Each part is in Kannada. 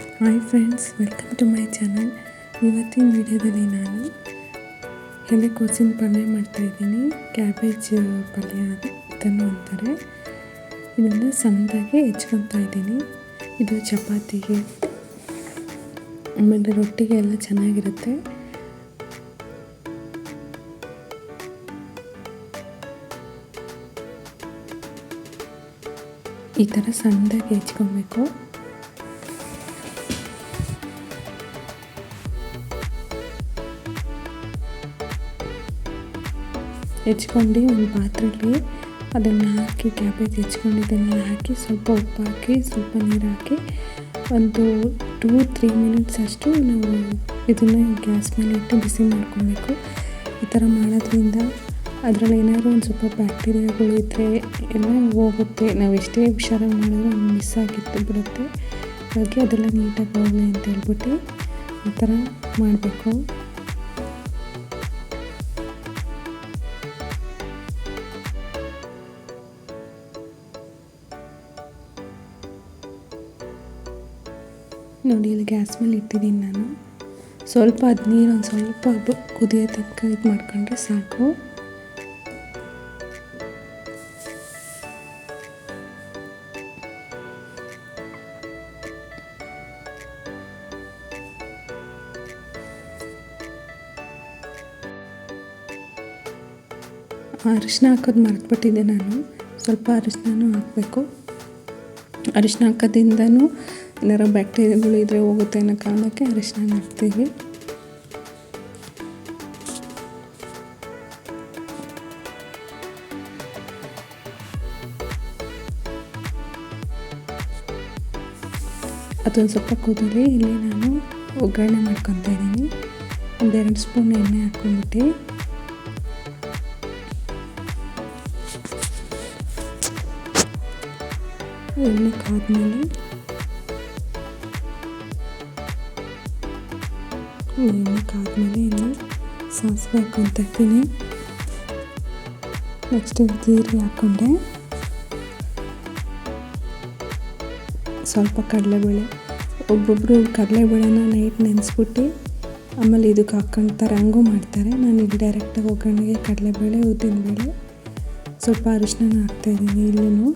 Hi friends welcome to my channel ಇವತ್ತಿನ ವಿಡಿಯೋದಲ್ಲಿ ನಾನು ಎಲೆಕೋಸಿನ ಪಲ್ಯ ಮಾಡ್ತಾಯಿದ್ದೀನಿ ಕ್ಯಾಬೇಜ್ ಪಲ್ಯ ಅಂತಲೂ ಅಂತಾರೆ. ಇದನ್ನು ಸಣ್ಣದಾಗಿ ಹೆಚ್ಕೊತಾ ಇದ್ದೀನಿ. ಇದು ಚಪಾತಿಗೆ, ಆಮೇಲೆ ರೊಟ್ಟಿಗೆ ಎಲ್ಲ ಚೆನ್ನಾಗಿರುತ್ತೆ. ಈ ಥರ ಸಣ್ಣದಾಗಿ ಹೆಚ್ಕೊಬೇಕು ಹೆಚ್ಕೊಂಡು ಒಂದು ಪಾತ್ರೆಯಲ್ಲಿ ಅದನ್ನು ಹಾಕಿ, ಕ್ಯಾಬೇಜ್ ಹೆಚ್ಕೊಂಡಿದ್ದನ್ನು ಹಾಕಿ, ಸ್ವಲ್ಪ ಉಪ್ಪು ಹಾಕಿ, ಸ್ವಲ್ಪ ನೀರು ಹಾಕಿ, ಒಂದು ಟೂ ತ್ರೀ ಮಿನಿಟ್ಸ್ ಅಷ್ಟು ನಾವು ಇದನ್ನು ಗ್ಯಾಸ್ ಮೇಲೆ ಇಟ್ಟು ಬಿಸಿ ಮಾಡ್ಕೊಬೇಕು. ಈ ಥರ ಮಾಡೋದ್ರಿಂದ ಅದರಲ್ಲಿ ಏನಾದರೂ ಒಂದು ಸ್ವಲ್ಪ ಬ್ಯಾಕ್ಟೀರಿಯಾಗಳು ಇದ್ದರೆ ಎಲ್ಲ ಹೋಗುತ್ತೆ. ನಾವು ಎಷ್ಟೇ ಹುಷಾರಾಗಿ ಮಾಡಿದ್ರು ಮಿಸ್ ಆಗಿತ್ತು ಬಿಡುತ್ತೆ. ಹಾಗೆ ಅದೆಲ್ಲ ನೀಟಾಗಿ ಹೋಗಲಿ ಅಂತ ಹೇಳ್ಬಿಟ್ಟು ಈ ಥರ ಮಾಡಬೇಕು. ನೋಡಿ, ಇಲ್ಲಿ ಗ್ಯಾಸ್ ಮೇಲೆ ಇಟ್ಟಿದ್ದೀನಿ ನಾನು. ಸ್ವಲ್ಪ ಅದು ನೀರು ಒಂದು ಸ್ವಲ್ಪ ಕುದಿಯೋ ತಕ್ಕ ಇದು ಮಾಡ್ಕೊಂಡ್ರೆ ಸಾಕು. ಅರಿಶಿನ ಹಾಕೋದು ಮರೆತುಬಿಟ್ಟಿದ್ದೆ ನಾನು. ಸ್ವಲ್ಪ ಅರಿಶಿನೂ ಹಾಕಬೇಕು. ಅರಿಶಿನ ಹಾಕೋದ್ರಿಂದನೂ ಏನಾರು ಬ್ಯಾಕ್ಟೀರಿಯಾಗಳು ಇದ್ದರೆ ಹೋಗುತ್ತೆ ಅನ್ನೋ ಕಾರಣಕ್ಕೆ ಅರಿಶಿನ ಹಾಕ್ತೀವಿ. ಅದೊಂದು ಸ್ವಲ್ಪ ಕುದಲಿ, ಇಲ್ಲಿ ನಾನು ಒಗ್ಗರಣೆ ಮಾಡ್ಕೊತಾ ಇದ್ದೀನಿ. ಒಂದೆರಡು ಸ್ಪೂನ್ ಎಣ್ಣೆ ಹಾಕ್ಕೊಂಬಿಟ್ಟು ಎಣ್ಣೆ ಕಾದ್ಮೇಲೆ ಎಣ್ಣೆ ಕಾದ್ಮೇಲೆ ಇಲ್ಲಿ ಸಾಸಿವೆ ಹಾಕ್ಕೊತಾ ಇದ್ದೀನಿ ನೆಕ್ಸ್ಟ್ ಜೀರಿಗೆ ಹಾಕ್ಕೊಂಡೆ. ಸ್ವಲ್ಪ ಕಡಲೆಬೇಳೆ. ಒಬ್ಬೊಬ್ಬರು ಕಡಲೆಬೇಳೆನ ನೈಟ್ ನೆನೆಸ್ಬಿಟ್ಟು ಆಮೇಲೆ ಇದಕ್ಕೆ ಹಾಕ್ಕೊಳ್ತಾರೆ ಹಂಗೂ ಮಾಡ್ತಾರೆ. ನಾನು ಇಲ್ಲಿ ಡೈರೆಕ್ಟಾಗಿ ಒಗ್ಗರಣೆಗೆ ಕಡಲೆಬೇಳೆ, ಉದ್ದಿನಬೇಳೆ, ಸ್ವಲ್ಪ ಅರಿಶಿನ ಹಾಕ್ತಾಯಿದ್ದೀನಿ ಇಲ್ಲೂ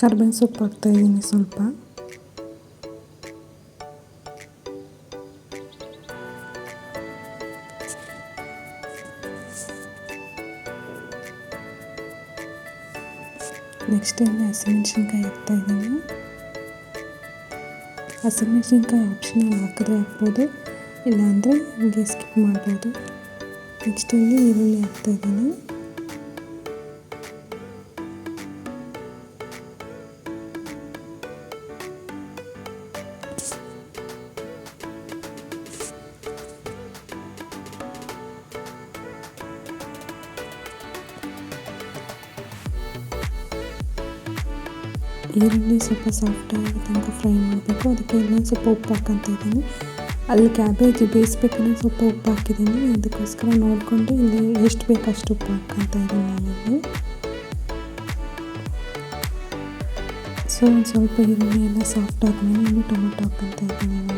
ಕರ್ಬೇವಿನ ಸೊಪ್ಪು ಹಾಕ್ತಾಯಿದ್ದೀನಿ ಸ್ವಲ್ಪ ನೆಕ್ಸ್ಟ್ ಇನ್ನು ಹಸಿಮೆಣ್ಸಿನ್ಕಾಯಿ ಹಾಕ್ತಾಯಿದ್ದೀನಿ ಹಸಿಮೆಣ್ಸಿನ್ಕಾಯಿ ಆಪ್ಷನಲ್ ಹಾಕಿದ್ರೆ ಹಾಕ್ಬೋದು ಇಲ್ಲಾಂದರೆ ಹೀಗೆ ಸ್ಕಿಪ್ ಮಾಡ್ಬೋದು ನೆಕ್ಸ್ಟ್ ಇಲ್ಲಿ ಈರುಳ್ಳಿ ಹಾಕ್ತಾಯಿದ್ದೀನಿ ಈರುಳ್ಳಿ ಸ್ವಲ್ಪ ಸಾಫ್ಟ್ ಆಗೋ ತನಕ ಫ್ರೈ ಮಾಡಬೇಕು. ಅದಕ್ಕೆ ಇನ್ನೊಂದು ಸ್ವಲ್ಪ ಉಪ್ಪು ಹಾಕ್ಕೊತ ಇದ್ದೀನಿ. ಅಲ್ಲಿ ಕ್ಯಾಬೇಜ್ ಬೇಯಿಸ್ಬೇಕಂದ್ರೆ ಸ್ವಲ್ಪ ಉಪ್ಪು ಹಾಕಿದ್ದೀನಿ. ಅದಕ್ಕೋಸ್ಕರ ನೋಡಿಕೊಂಡು ಇಲ್ಲಿ ಎಷ್ಟು ಬೇಕು ಅಷ್ಟು ಉಪ್ಪು ಹಾಕ್ಕೊತ ಇದ್ದೀನಿ ನಾನಿಲ್ಲಿ. ಸೊ ಒಂದು ಸ್ವಲ್ಪ ಈರುಳ್ಳಿ ಎಲ್ಲ ಸಾಫ್ಟ್ ಆದಮೇಲೆ ಇನ್ನು ಟೊಮೆಟೊ ಹಾಕ್ಕೊತ ಇದ್ದೀನಿ.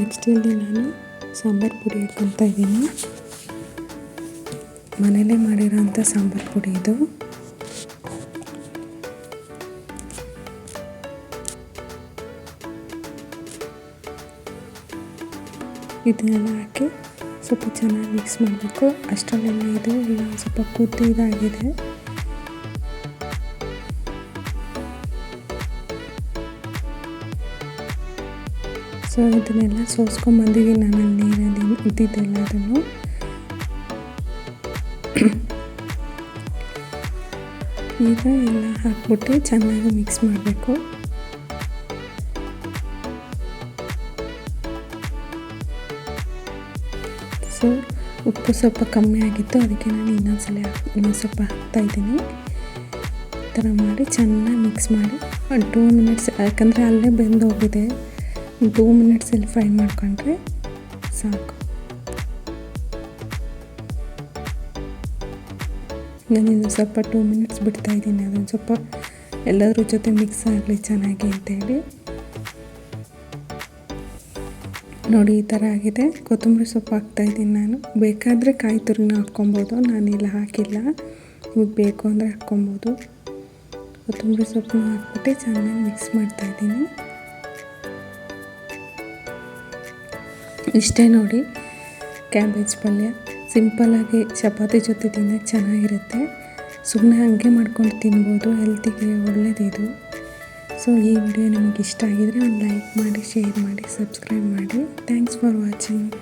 ನೆಕ್ಸ್ಟ್ ಇಲ್ಲಿ ನಾನು ಸಾಂಬಾರು ಪುಡಿ ಹಾಕ್ಕೊತಾ ಇದ್ದೀನಿ. ಮನೇಲೇ ಮಾಡಿರೋಂಥ ಸಾಂಬಾರು ಪುಡಿ ಇದು. ಇದನ್ನೆಲ್ಲ ಹಾಕಿ ಸ್ವಲ್ಪ ಚೆನ್ನಾಗಿ ಮಿಕ್ಸ್ ಮಾಡಬೇಕು. ಅಷ್ಟರಲ್ಲೆಲ್ಲ ಇದು ಎಲ್ಲ ಸ್ವಲ್ಪ ಕುದ್ದು ಇದಾಗಿದೆ ಸೊ ಇದನ್ನೆಲ್ಲ ಸೋಸ್ಕೊಂಬಂದಿದ್ದೀನಿ ನಾನು ನೀರಲ್ಲಿ ಇದ್ದಿದ್ದೆಲ್ಲ ಅದನ್ನು. ಈಗ ಎಲ್ಲ ಹಾಕ್ಬಿಟ್ಟು ಚೆನ್ನಾಗಿ ಮಿಕ್ಸ್ ಮಾಡಬೇಕು. ಸೊ ಉಪ್ಪು ಸ್ವಲ್ಪ ಕಮ್ಮಿ ಆಗಿತ್ತು, ಅದಕ್ಕೆ ನಾನು ಇನ್ನೊಂದ್ಸಲ ಇನ್ನೊಂದು ಸ್ವಲ್ಪ ಹಾಕ್ತಾಯಿದ್ದೀನಿ ಈ ಥರ ಮಾಡಿ ಚೆನ್ನಾಗಿ ಮಿಕ್ಸ್ ಮಾಡಿ ಟೂ ಮಿನಿಟ್ಸ್, ಯಾಕಂದರೆ ಅಲ್ಲೇ ಬೆಂದು ಹೋಗಿದೆ ಒಂದು ಟೂ ಮಿನಿಟ್ಸಲ್ಲಿ ಫ್ರೈ ಮಾಡ್ಕೊಂಡ್ರೆ ಸಾಕು. ನಾನಿನ್ನು ಸ್ವಲ್ಪ ಟೂ ಮಿನಿಟ್ಸ್ ಬಿಡ್ತಾ ಇದ್ದೀನಿ. ಅದೊಂದು ಸ್ವಲ್ಪ ಎಲ್ಲದ್ರ ಜೊತೆ ಮಿಕ್ಸ್ ಆಗಲಿ ಚೆನ್ನಾಗಿ ಅಂತೇಳಿ. ನೋಡಿ, ಈ ಥರ ಆಗಿದೆ. ಕೊತ್ತಂಬರಿ ಸೊಪ್ಪು ಹಾಕ್ತಾಯಿದ್ದೀನಿ ನಾನು. ಬೇಕಾದರೆ ಕಾಯಿ ತುರಿನ ಹಾಕ್ಕೊಬೋದು. ನಾನಿಲ್ಲ ಹಾಕಿಲ್ಲ. ನಿಮಗೆ ಬೇಕು ಅಂದರೆ ಹಾಕ್ಕೊಬೋದು. ಕೊತ್ತಂಬರಿ ಸೊಪ್ಪು ಹಾಕ್ಬಿಟ್ಟು ಚೆನ್ನಾಗಿ ಮಿಕ್ಸ್ ಮಾಡ್ತಾಯಿದ್ದೀನಿ ಇಷ್ಟೇ ನೋಡಿ. ಕ್ಯಾಬೇಜ್ ಪಲ್ಯ. ಸಿಂಪಲ್ಲಾಗಿ ಚಪಾತಿ ಜೊತೆ ತಿನ್ನೋಕ್ಕೆ ಚೆನ್ನಾಗಿರುತ್ತೆ. ಸುಮ್ಮನೆ ಹಾಗೆ ಮಾಡ್ಕೊಂಡು ತಿನ್ಬೋದು. ಹೆಲ್ತಿಗೆ ಒಳ್ಳೆಯದಿದು ಸೊ, ಈ ವಿಡಿಯೋ ನಿಮಗೆ ಇಷ್ಟ ಆಗಿದ್ರೆ ಒಂದು ಲೈಕ್ ಮಾಡಿ, ಶೇರ್ ಮಾಡಿ, ಸಬ್ಸ್ಕ್ರೈಬ್ ಮಾಡಿ. Thanks for watching.